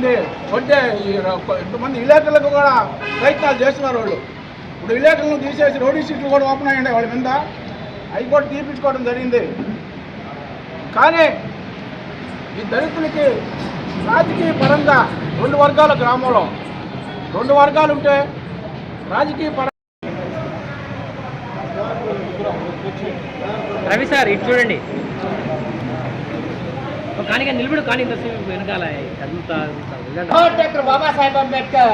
ఇంకా ఈరోజు అక్కడ వడ్డే విలేకరులకు కూడా ప్రయత్నాలు చేస్తున్నారు వాళ్ళు. ఇప్పుడు విలేకరులను తీసేసి రోడ్డు సీట్లు కూడా ఓపెన్ అయ్యండి వాళ్ళ మీద. హైకోర్టు కూడా తీపించుకోవడం జరిగింది. కానీ ఈ దళితులకి రాజకీయ పరంగా రెండు వర్గాల గ్రామంలో రెండు వర్గాలు ఉంటే రాజకీయ పరంగా రవి సార్ ఇటు చూడండి. కానిగా నిలబడు కానీ ఇంతసేపు వెనకాల జోహార్ డాక్టర్ బాబాసాహెబ్ అంబేద్కర్.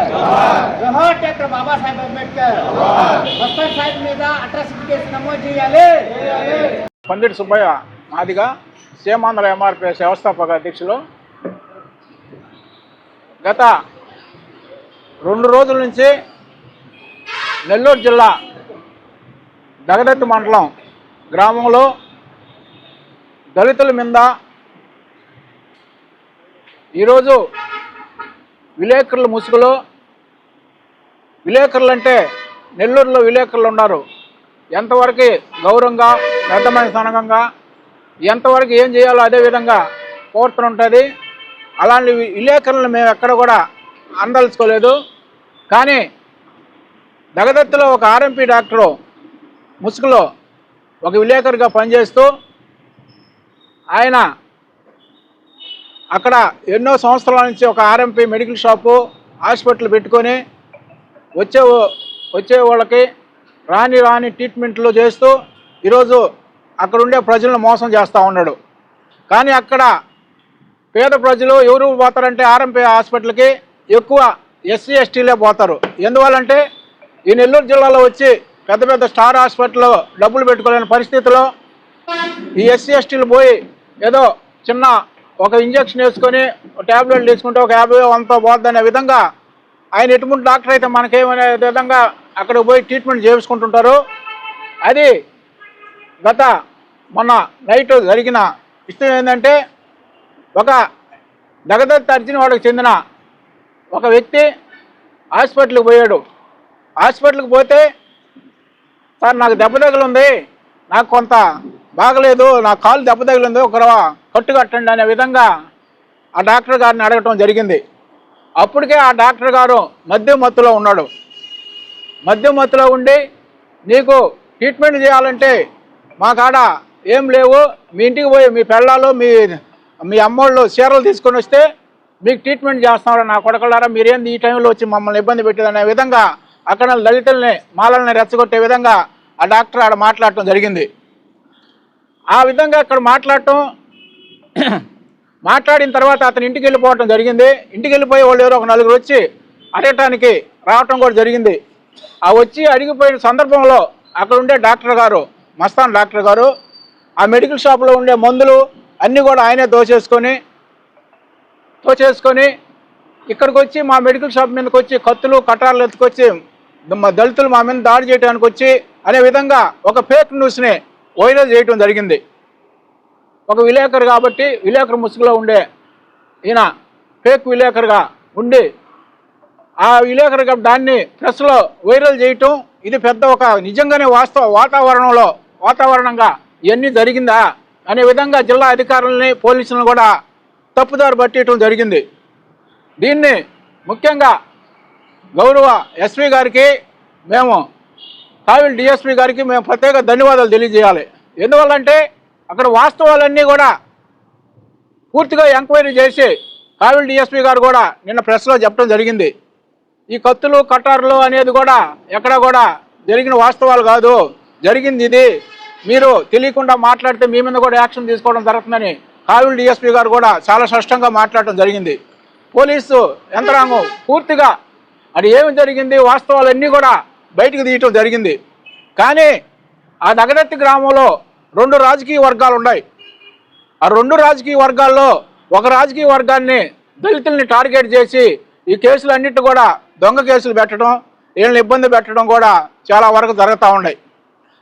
జోహార్. డాక్టర్ బాబాసాహెబ్ అంబేద్కర్. సాహెబ్ మీద అట్రాసిటీ కేసు నమోదు చేయాలి. పందిటి సుబ్బయ్య మాదిగా సీమాంధ్ర ఎంఆర్పిఎస్ వ్యవస్థాపక అధ్యక్షులు. గత రెండు రోజుల నుంచి నెల్లూరు జిల్లా దగదత్తి మండలం గ్రామంలో దళితుల మీద ఈరోజు విలేకరుల ముసుగులో విలేకరులు అంటే నెల్లూరులో విలేకరులు ఉన్నారు. ఎంతవరకు గౌరవంగా పెద్దమైన స్థానకంగా ఎంతవరకు ఏం చేయాలో అదే విధంగా కోరుతూ ఉంటుంది అలాంటి విలేకరులను మేము ఎక్కడ కూడా అందలుచుకోలేదు కానీ దగదత్తులో ఒక ఆర్ఎంపీ డాక్టరు ముసుగులో ఒక విలేకరుగా పనిచేస్తూ ఆయన అక్కడ ఎన్నో సంవత్సరాల నుంచి ఒక ఆర్ఎంపీ మెడికల్ షాపు హాస్పిటల్ పెట్టుకొని వచ్చే వచ్చే వాళ్ళకి రాని రాని ట్రీట్మెంట్లు చేస్తూ ఈరోజు అక్కడ ఉండే ప్రజలను మోసం చేస్తూ ఉన్నాడు. కానీ అక్కడ పేద ప్రజలు ఎవరు పోతారంటే ఆర్ఎంపీ హాస్పిటల్కి ఎక్కువ ఎస్సీ ఎస్టీలే పోతారు. ఎందువల్లంటే ఈ నెల్లూరు జిల్లాలో వచ్చి పెద్ద పెద్ద స్టార్ హాస్పిటల్లో డబ్బులు పెట్టుకోలేని పరిస్థితిలో ఈ ఎస్సీ ఎస్టీలు పోయి ఏదో చిన్న ఒక ఇంజక్షన్ వేసుకొని ట్యాబ్లెట్లు తీసుకుంటే ఒక యాభై వంద పోద్దనే విధంగా ఆయన ఎటువంటి డాక్టర్ అయితే మనకేమనే విధంగా అక్కడ పోయి ట్రీట్మెంట్ చేయించుకుంటుంటారు అది గత మొన్న నైట్ జరిగిన విషయం ఏంటంటే ఒక దగదత్ అర్జున్ వాడికి చెందిన ఒక వ్యక్తి హాస్పిటల్కి పోయాడు. హాస్పిటల్కి పోతే సార్ నాకు దెబ్బ తగిలింది నాకు కొంత బాగలేదు నా కాలు దెబ్బ తగిలింది ఒక కట్టు కట్టండి అనే విధంగా ఆ డాక్టర్ గారిని అడగటం జరిగింది. అప్పటికే ఆ డాక్టర్ గారు మద్యం మత్తులో ఉన్నాడు. మద్యం మత్తులో ఉండి నీకు ట్రీట్మెంట్ చేయాలంటే మా కాడ ఏం లేవు మీ ఇంటికి పోయి మీ పెళ్ళాలు మీ మీ అమ్మోళ్ళు చీరలు తీసుకొని వస్తే మీకు ట్రీట్మెంట్ చేస్తున్నారు నా కొడకలారా? మీరేంది ఈ టైంలో వచ్చి మమ్మల్ని ఇబ్బంది పెట్టేదనే విధంగా అక్కడ దళితుల్ని మాలల్ని రెచ్చగొట్టే విధంగా ఆ డాక్టర్ ఆడ మాట్లాడటం జరిగింది. ఆ విధంగా అక్కడ మాట్లాడటం మాట్లాడిన తర్వాత అతని ఇంటికి వెళ్ళిపోవటం జరిగింది. ఇంటికి వెళ్ళిపోయి వాళ్ళు ఎవరో ఒక నలుగురు వచ్చి అడగటానికి రావటం కూడా జరిగింది. ఆ వచ్చి అడిగిపోయిన సందర్భంలో అక్కడ ఉండే డాక్టర్ గారు మస్తాన్ డాక్టర్ గారు ఆ మెడికల్ షాప్లో ఉండే మందులు అన్నీ కూడా ఆయనే దోచేసుకొని తోచేసుకొని ఇక్కడికి వచ్చి మా మెడికల్ షాప్ మీదకి వచ్చి కత్తులు కటార్లు ఎత్తుకొచ్చి మా దళితులు మా మీద దాడి చేయడానికి వచ్చి అనే విధంగా ఒక ఫేక్ న్యూస్ని వైరల్ చేయటం జరిగింది. ఒక విలేకరు కాబట్టి విలేకరు ముసుగులో ఉండే ఈయన ఫేక్ విలేకరుగా ఉండి ఆ విలేకరుగా దాన్ని ప్రెస్లో వైరల్ చేయటం ఇది పెద్ద ఒక నిజంగానే వాస్తవ వాతావరణంలో వాతావరణంగా ఇవన్నీ జరిగిందా అనే విధంగా జిల్లా అధికారులని పోలీసులను కూడా తప్పుదారు పట్టేయటం జరిగింది. దీన్ని ముఖ్యంగా గౌరవ ఎస్పీ గారికి మేము కావిల్ డిఎస్పీ గారికి మేము ప్రత్యేక ధన్యవాదాలు తెలియజేయాలి. ఎందువల్లంటే అక్కడ వాస్తవాలన్నీ కూడా పూర్తిగా ఎంక్వైరీ చేసి కావిల్ డిఎస్పీ గారు కూడా నిన్న ప్రెస్లో చెప్పడం జరిగింది. ఈ కత్తులు కటార్లు అనేది కూడా ఎక్కడ కూడా జరిగిన వాస్తవాలు కాదు. జరిగింది ఇది. మీరు తెలియకుండా మాట్లాడితే మీ మీద కూడా యాక్షన్ తీసుకోవడం జరుగుతుందని కావిల్ డిఎస్పీ గారు కూడా చాలా స్పష్టంగా మాట్లాడటం జరిగింది. పోలీసు యంత్రాంగం పూర్తిగా అది ఏమి జరిగింది వాస్తవాలన్నీ కూడా బయటకు తీయటం జరిగింది. కానీ ఆ నగరత్తి గ్రామంలో రెండు రాజకీయ వర్గాలు ఉన్నాయి. ఆ రెండు రాజకీయ వర్గాల్లో ఒక రాజకీయ వర్గాన్ని దళితుల్ని టార్గెట్ చేసి ఈ కేసులన్నిటి కూడా దొంగ కేసులు పెట్టడం వీళ్ళని ఇబ్బంది పెట్టడం కూడా చాలా వరకు జరుగుతూ ఉన్నాయి.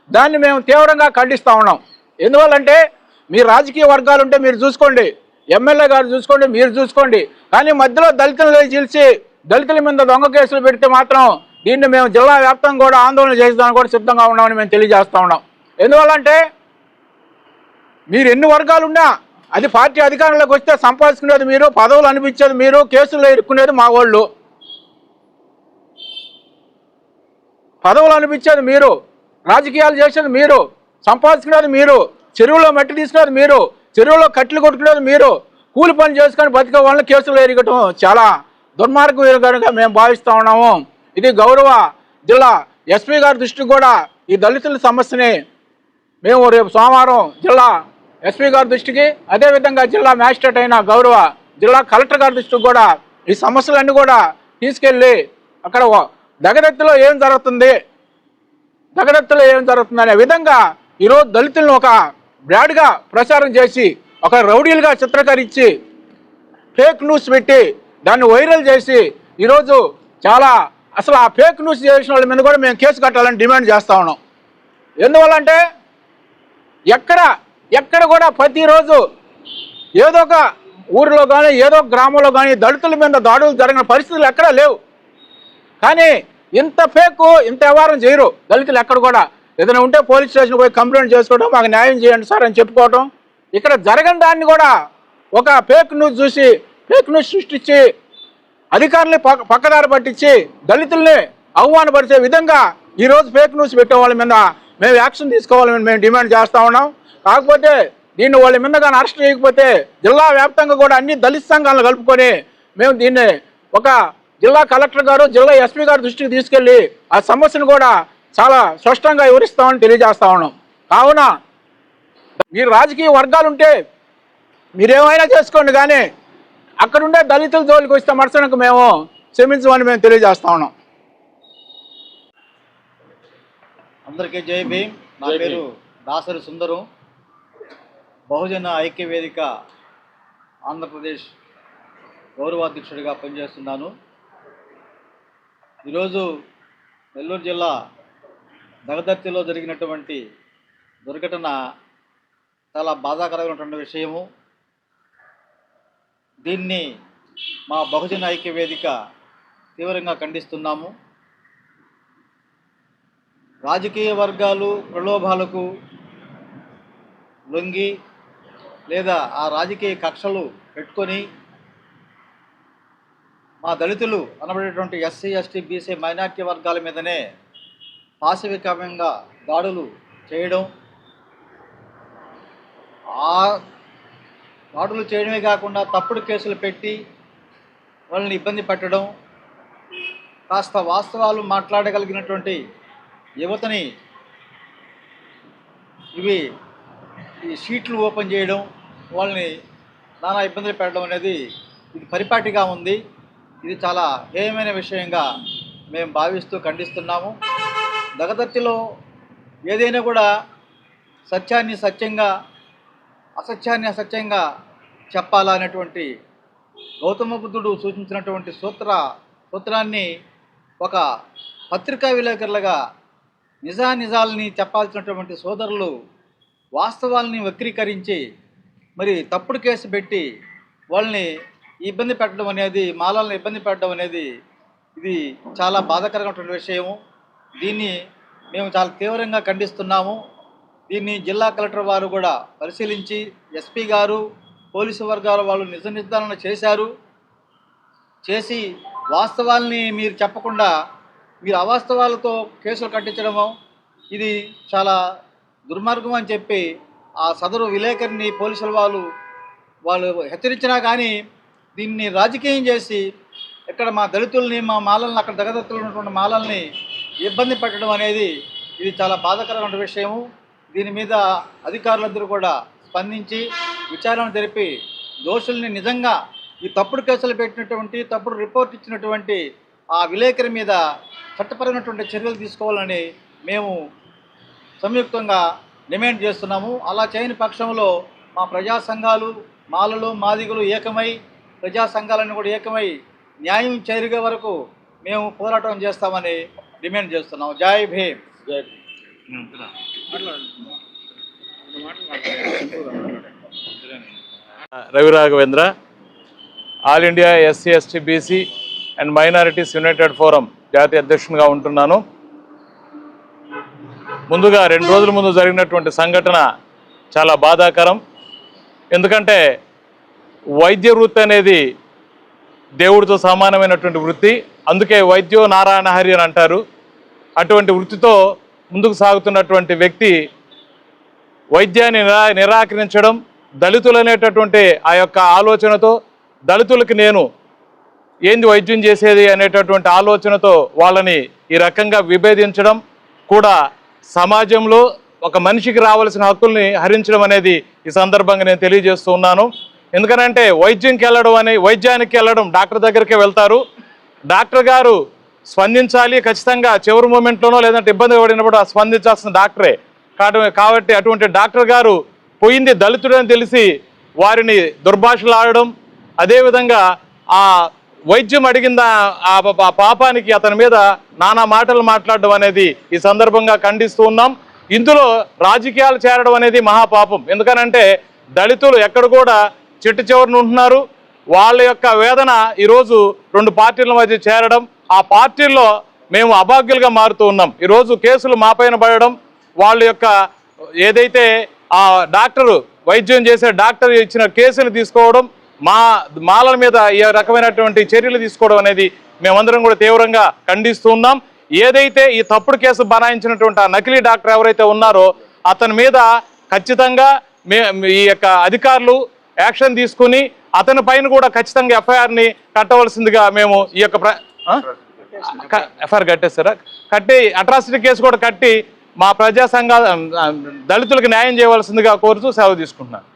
దాన్ని మేము తీవ్రంగా ఖండిస్తూ ఉన్నాం. ఎందువల్లంటే మీ రాజకీయ వర్గాలు ఉంటే మీరు చూసుకోండి. ఎమ్మెల్యే గారు చూసుకోండి మీరు చూసుకోండి. కానీ మధ్యలో దళితులు చీల్చి దళితుల మీద దొంగ కేసులు పెడితే మాత్రం దీన్ని మేము జిల్లా వ్యాప్తంగా కూడా ఆందోళన చేసేదానికి కూడా సిద్ధంగా ఉన్నామని మేము తెలియజేస్తూ ఉన్నాం. ఎందువల్లంటే మీరు ఎన్ని వర్గాలు ఉన్నా అది పార్టీ అధికారంలోకి వస్తే సంపాదించుకునేది మీరు పదవులు అనిపించేది మీరు కేసుల్లో ఇరుక్కునేది మా వాళ్ళు. పదవులు అనిపించేది మీరు రాజకీయాలు చేసేది మీరు సంపాదించుకునేది మీరు చెరువులో మట్టి తీసుకునేది మీరు చెరువులో కట్టెలు కొట్టుకునేది మీరు కూలి పని చేసుకొని బతికే వాళ్ళని కేసులు ఎరగటం చాలా దుర్మార్గం ఎరగడంగా మేము భావిస్తూ ఉన్నాము. ఇది గౌరవ జిల్లా ఎస్పీ గారి దృష్టికి కూడా ఈ దళితుల సమస్యని మేము రేపు సోమవారం జిల్లా ఎస్పీ గారి దృష్టికి అదేవిధంగా జిల్లా మ్యాజిస్ట్రేట్ అయిన గౌరవ జిల్లా కలెక్టర్ గారి దృష్టికి కూడా ఈ సమస్యలన్నీ కూడా తీసుకెళ్ళి అక్కడ దగదత్తులో ఏం జరుగుతుంది దగదత్తులో ఏం జరుగుతుంది అనే విధంగా ఈరోజు దళితులను ఒక బ్రాడ్గా ప్రచారం చేసి ఒక రౌడీలుగా చిత్రీకరించి ఫేక్ న్యూస్ పెట్టి దాన్ని వైరల్ చేసి ఈరోజు చాలా అసలు ఆ ఫేక్ న్యూస్ చేసిన వాళ్ళ మీద కూడా మేము కేసు కట్టాలని డిమాండ్ చేస్తూ ఉన్నాం. ఎందువల్లంటే ఎక్కడ ఎక్కడ కూడా ప్రతిరోజు ఏదో ఒక ఊరిలో కానీ ఏదో గ్రామంలో కానీ దళితుల మీద దాడులు జరిగిన పరిస్థితులు ఎక్కడా లేవు. కానీ ఇంత ఫేక్ ఇంత వ్యవహారం చేయరు దళితులు ఎక్కడ కూడా. ఏదైనా ఉంటే పోలీస్ స్టేషన్ పోయి కంప్లైంట్ చేసుకోవడం మాకు న్యాయం చేయండి సార్ అని చెప్పుకోవటం. ఇక్కడ జరగని దాన్ని కూడా ఒక ఫేక్ న్యూస్ చూసి ఫేక్ న్యూస్ సృష్టించి అధికారుల్ని పక్క పక్కదారి పట్టించి దళితుల్ని అవమానపరిచే విధంగా ఈరోజు ఫేక్ న్యూస్ పెట్టే వాళ్ళ మీద మేము యాక్షన్ తీసుకోవాలని మేము డిమాండ్ చేస్తూ ఉన్నాం. కాకపోతే దీన్ని వాళ్ళ మీద కానీ అరెస్ట్ చేయకపోతే జిల్లా వ్యాప్తంగా కూడా అన్ని దళిత సంఘాలను కలుపుకొని మేము దీన్ని ఒక జిల్లా కలెక్టర్ గారు జిల్లా ఎస్పీ గారు దృష్టికి తీసుకెళ్ళి ఆ సమస్యను కూడా చాలా స్పష్టంగా వివరిస్తామని తెలియజేస్తా ఉన్నాం. కావున మీరు రాజకీయ వర్గాలు ఉంటే మీరేమైనా చేసుకోండి కానీ అక్కడుండే దళితుల జోలికి వస్తే మరుసనకు మేము క్షమించమని మేము తెలియజేస్తా ఉన్నాం. అందరికీ జై భీమ్. నా పేరు దాసరి సుందరం. బహుజన ఐక్య వేదిక ఆంధ్రప్రదేశ్ గౌరవాధ్యక్షుడిగా పనిచేస్తున్నాను. ఈరోజు నెల్లూరు జిల్లా దగదర్తిలో జరిగినటువంటి దుర్ఘటన చాలా బాధాకరమైనటువంటి విషయము. దీన్ని మా బహుజన ఐక్య వేదిక తీవ్రంగా ఖండిస్తున్నాము. రాజకీయ వర్గాలు ప్రలోభాలకు లొంగి లేదా ఆ రాజకీయ కక్షలు పెట్టుకొని మా దళితులు అనబడేటువంటి ఎస్సీ ఎస్టీ బీసీ మైనార్టీ వర్గాల మీదనే పాశవికంగా దాడులు చేయడం ఆ దాడులు చేయడమే కాకుండా తప్పుడు కేసులు పెట్టి వాళ్ళని ఇబ్బంది పెట్టడం కాస్త వాస్తవాలు మాట్లాడగలిగినటువంటి యువతని ఇవి ఈ షీట్లు ఓపెన్ చేయడం వాళ్ళని నానా ఇబ్బందులు పెట్టడం అనేది ఇది పరిపాటిగా ఉంది. ఇది చాలా హేయమైన విషయంగా మేము భావిస్తూ ఖండిస్తున్నాము. దగదర్తిలో ఏదైనా కూడా సత్యాన్ని సత్యంగా అసత్యాన్ని అసత్యంగా చెప్పాలా అనేటువంటి గౌతమ బుద్ధుడు సూచించినటువంటి సూత్ర సూత్రాన్ని ఒక పత్రికా విలేకరులుగా నిజానిజాలని చెప్పాల్సినటువంటి సోదరులు వాస్తవాల్ని వక్రీకరించి మరి తప్పుడు కేసు పెట్టి వాళ్ళని ఇబ్బంది పెట్టడం అనేది మాలలను ఇబ్బంది పెట్టడం అనేది ఇది చాలా బాధాకరమైనటువంటి విషయము. దీన్ని మేము చాలా తీవ్రంగా ఖండిస్తున్నాము. దీన్ని జిల్లా కలెక్టర్ వారు కూడా పరిశీలించి ఎస్పీ గారు పోలీసు వర్గాల వాళ్ళు నిజ నిర్ధారణ చేశారు. చేసి వాస్తవాల్ని మీరు చెప్పకుండా మీరు అవాస్తవాలతో కేసులు కట్టించడము ఇది చాలా దుర్మార్గం అని చెప్పి ఆ సదరు విలేకరిని పోలీసుల వాళ్ళు వాళ్ళు హెచ్చరించినా కానీ దీన్ని రాజకీయం చేసి ఇక్కడ మా దళితుల్ని మా మాలల్ని అక్కడ దగదత్తులు ఉన్నటువంటి మాలల్ని ఇబ్బంది పెట్టడం అనేది ఇది చాలా బాధాకరమైన విషయము. దీని మీద అధికారులందరూ కూడా స్పందించి విచారణ జరిపి దోషుల్ని నిజంగా ఈ తప్పుడు కేసులు పెట్టినటువంటి తప్పుడు రిపోర్ట్ ఇచ్చినటువంటి ఆ విలేకరి మీద చట్టపరమైనటువంటి చర్యలు తీసుకోవాలని మేము సంయుక్తంగా డిమాండ్ చేస్తున్నాము. అలా చేయని పక్షంలో మా ప్రజా సంఘాలు మాలలు మాదిగులు ఏకమై ప్రజా సంఘాలను కూడా ఏకమై న్యాయం చేరిగే వరకు మేము పోరాటం చేస్తామని డిమాండ్ చేస్తున్నాం జై Bhim. Ravi Raghavendra all India SC ST BC and minorities united forum జాతీయ అధ్యక్షునిగా ఉంటున్నాను. ముందుగా రెండు రోజుల ముందు జరిగినటువంటి సంఘటన చాలా బాధాకరం. ఎందుకంటే వైద్య వృత్తి అనేది దేవుడితో సమానమైనటువంటి వృత్తి. అందుకే వైద్యో నారాయణ హరి అని అంటారు. అటువంటి వృత్తితో ముందుకు సాగుతున్నటువంటి వ్యక్తి వైద్యాన్ని నిరా నిరాకరించడం దళితులు అనేటటువంటి ఆ యొక్క ఆలోచనతో దళితులకి నేను ఏంది వైద్యం చేసేది అనేటటువంటి ఆలోచనతో వాళ్ళని ఈ రకంగా విభేదించడం కూడా సమాజంలో ఒక మనిషికి రావాల్సిన హక్కుల్ని హరించడం అనేది ఈ సందర్భంగా నేను తెలియజేస్తూ ఉన్నాను. ఎందుకనంటే వైద్యంకి వెళ్ళడం అని వైద్యానికి వెళ్ళడం డాక్టర్ దగ్గరికి వెళ్తారు. డాక్టర్ గారు స్పందించాలి ఖచ్చితంగా. చివరి మూమెంట్లోనో లేదంటే ఇబ్బంది పడినప్పుడు స్పందించాల్సిన డాక్టరే. కాటు- కాబట్టి అటువంటి డాక్టర్ గారు పోయింది దళితుడని తెలిసి వారిని దుర్భాషలాడడం అదేవిధంగా ఆ వైద్యం అడిగిన ఆ పాపానికి అతని మీద నానా మాటలు మాట్లాడడం అనేది ఈ సందర్భంగా ఖండిస్తూ ఉన్నాం. ఇందులో రాజకీయాలు చేరడం అనేది మహాపాపం. ఎందుకనంటే దళితులు ఎక్కడ కూడా చెట్టు చివరిని ఉంటున్నారు. వాళ్ళ యొక్క వేదన ఈరోజు రెండు పార్టీల మధ్య చేరడం ఆ పార్టీల్లో మేము అభాగ్యులుగా మారుతూ ఉన్నాం. ఈరోజు కేసులు మాపైన పడడం వాళ్ళ యొక్క ఏదైతే ఆ డాక్టరు వైద్యం చేసే డాక్టర్ ఇచ్చిన కేసులు తీసుకోవడం మా మాలల మీద ఏ రకమైనటువంటి చర్యలు తీసుకోవడం అనేది మేమందరం కూడా తీవ్రంగా ఖండిస్తూ ఉన్నాం. ఏదైతే ఈ తప్పుడు కేసు బనాయించినటువంటి ఆ నకిలీ డాక్టర్ ఎవరైతే ఉన్నారో అతని మీద ఖచ్చితంగా మే ఈ యొక్క అధికారులు యాక్షన్ తీసుకుని అతని పైన కూడా ఖచ్చితంగా ఎఫ్ఐఆర్ని కట్టవలసిందిగా మేము ఈ యొక్క ప్ర ఎఫ్ఐఆర్ కట్టేస్తారా? కట్టి అట్రాసిటీ కేసు కూడా కట్టి మా ప్రజా సంఘాల దళితులకు న్యాయం చేయవలసిందిగా కోరుతూ సెలవు తీసుకుంటున్నాను.